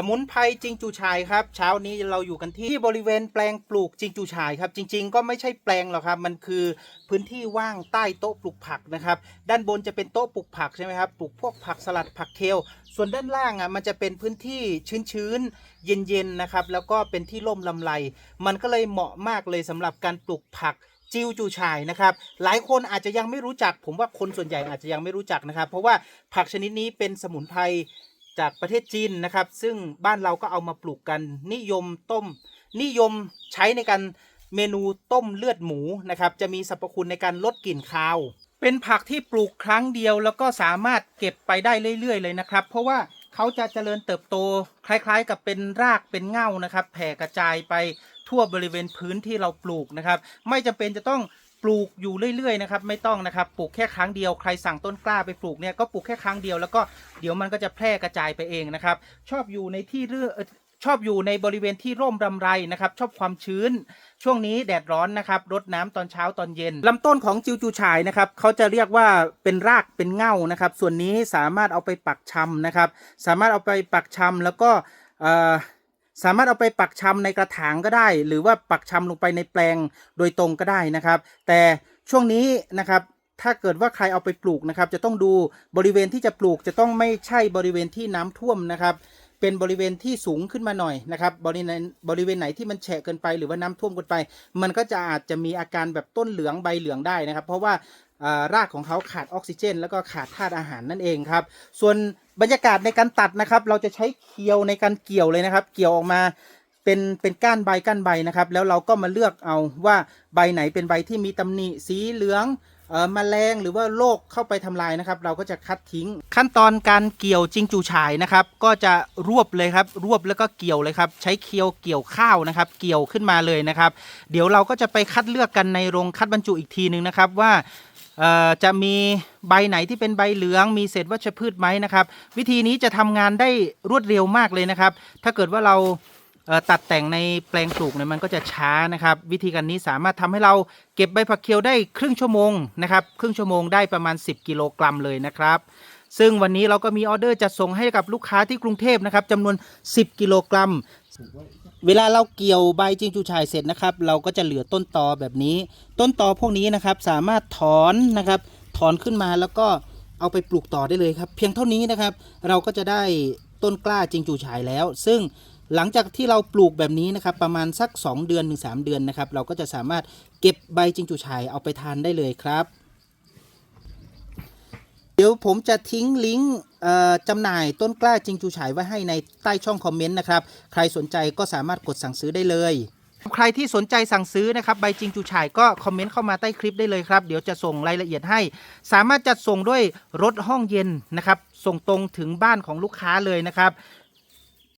สมุนไพรจิงจูชายครับ เช้านี้เราอยู่กันที่บริเวณแปลงปลูกจิงจูชายครับ จริง ๆ ก็ไม่ใช่แปลงหรอกครับ มันคือพื้นที่ว่างใต้โต๊ะปลูกผักนะครับ ด้านบนจะเป็นโต๊ะปลูกผักใช่ไหมครับ ปลูกพวกผักสลัดผักเคลส่วนด้านล่างอะมันจะเป็นพื้นที่ชื้นๆเย็นๆนะครับ แล้วก็เป็นที่ร่มลำไร มันก็เลยเหมาะมากเลยสำหรับการปลูกผักจิวจูชายนะครับ หลายคนอาจจะยังไม่รู้จัก ผมว่าคนส่วนใหญ่อาจจะยังไม่รู้จักนะครับ เพราะว่าผักชนิดนี้เป็นสมุนไพร จากประเทศจีนนะครับ ซึ่งบ้านเราก็เอามาปลูกกันนิยมต้ม นิยมใช้ในการเมนูต้มเลือดหมูนะครับ จะมีสรรพคุณในการลดกลิ่นคาว เป็นผักที่ปลูกครั้งเดียวแล้วก็สามารถเก็บไปได้เรื่อย ๆ เลยนะครับ เพราะว่าเขาจะเจริญเติบโต คล้ายๆ กับเป็นรากเป็นเง่านะครับ แผ่กระจายไปทั่วบริเวณพื้นที่เราปลูกนะครับ ไม่จำเป็นจะต้อง ปลูกอยู่เรื่อยๆนะครับไม่ต้องนะครับปลูกแค่ครั้งเดียวใครสั่งต้นกล้าไปปลูกเนี่ยก็ปลูกแค่ครั้งเดียวแล้วก็เดี๋ยวมันก็จะแพร่กระจายไปเองนะครับ ชอบอยู่ในที่เรื่อชอบอยู่ในบริเวณที่ร่มรำไรนะครับ ชอบความชื้น ช่วงนี้แดดร้อนนะครับรดน้ำตอนเช้าตอนเย็นลำต้นของจิวจูชายนะครับเขาจะเรียกว่าเป็นรากเป็นเง่านะครับ ส่วนนี้สามารถเอาไปปักชำนะครับ สามารถเอาไปปักชำแล้วก็ สามารถเอาไปปักชำในกระถางก็ได้ หรือว่าปักชำลงไปในแปลงโดยตรงก็ได้นะครับ แต่ช่วงนี้นะครับถ้าเกิดว่าใครเอาไปปลูกนะครับ จะต้องดูบริเวณที่จะปลูกจะต้องไม่ใช่บริเวณที่น้ำท่วมนะครับ เป็นบริเวณที่สูงขึ้นมาหน่อยนะครับ บริเวณบริเวณไหนที่มันแฉะเกินไปหรือว่าน้ำท่วมเกินไป มันก็จะอาจจะมีอาการแบบต้นเหลืองใบเหลืองได้นะครับ เพราะว่า รากของเขาขาดออกซิเจน แล้วก็ขาดธาตุอาหารนั่นเองครับ ส่วนบรรยากาศในการตัดนะครับ เราจะใช้เคียวในการเกี่ยวเลยนะครับ เกี่ยวออกมาเป็นเป็นก้านใบก้านใบนะครับ แล้วเราก็มาเลือกเอาว่าใบไหนเป็นใบที่มีตำหนิสีเหลืองเอ่อมแมลงหรือว่าโรคเข้าไปทำลายนะครับ เราก็จะคัดทิ้ง ขั้นตอนการเกี่ยวจิงจูฉายนะครับ ก็จะรวบเลยครับ รวบแล้วก็เกี่ยวเลยครับ ใช้เคียวเกี่ยวข้าวนะครับ เกี่ยวขึ้นมาเลยนะครับ เดี๋ยวเราก็จะไปคัดเลือกกันในโรงคัดบรรจุอีกทีหนึ่งนะครับว่า จะมีใบไหนที่เป็นใบเหลือง มีเศษวัชพืชไหมนะครับ วิธีนี้จะทำงานได้รวดเร็วมากเลยนะครับ ถ้าเกิดว่าเราตัดแต่งในแปลงปลูกเนี่ยมันก็จะช้านะครับ วิธีการนี้สามารถทำให้เราเก็บใบผักเคียวได้ครึ่งชั่วโมงนะครับ ครึ่งชั่วโมงได้ประมาณ 10 กิโลกรัมเลยนะครับ ซึ่งวันนี้เราก็มีออเดอร์จัดส่งให้กับลูกค้าที่กรุงเทพนะครับจำนวน 10 กิโลกรัม เวลาเราเกี่ยวใบจิงจูชายเสร็จนะครับ เราก็จะเหลือต้นตอแบบนี้ ต้นตอพวกนี้นะครับสามารถถอนนะครับถอนขึ้นมาแล้วก็เอาไปปลูกต่อได้เลยครับ เพียงเท่านี้นะครับ เราก็จะได้ต้นกล้าจิงจูชายแล้ว ซึ่งหลังจากที่เราปลูกแบบนี้นะครับ ประมาณสัก 2 เดือนถึง3เดือนนะครับ เราก็จะสามารถเก็บใบจิงจูชายเอาไปทานได้เลยครับ เดี๋ยวผมจะทิ้งลิงก์จำหน่ายต้นกล้าจิงจูฉายไว้ให้ในใต้ช่องคอมเมนต์นะครับ ใครสนใจก็สามารถกดสั่งซื้อได้เลย ใครที่สนใจสั่งซื้อนะครับใบจิงจูฉายก็คอมเมนต์เข้ามาใต้คลิปได้เลยครับ เดี๋ยวจะส่งรายละเอียดให้ สามารถจัดส่งด้วยรถห้องเย็นนะครับ ส่งตรงถึงบ้านของลูกค้าเลยนะครับ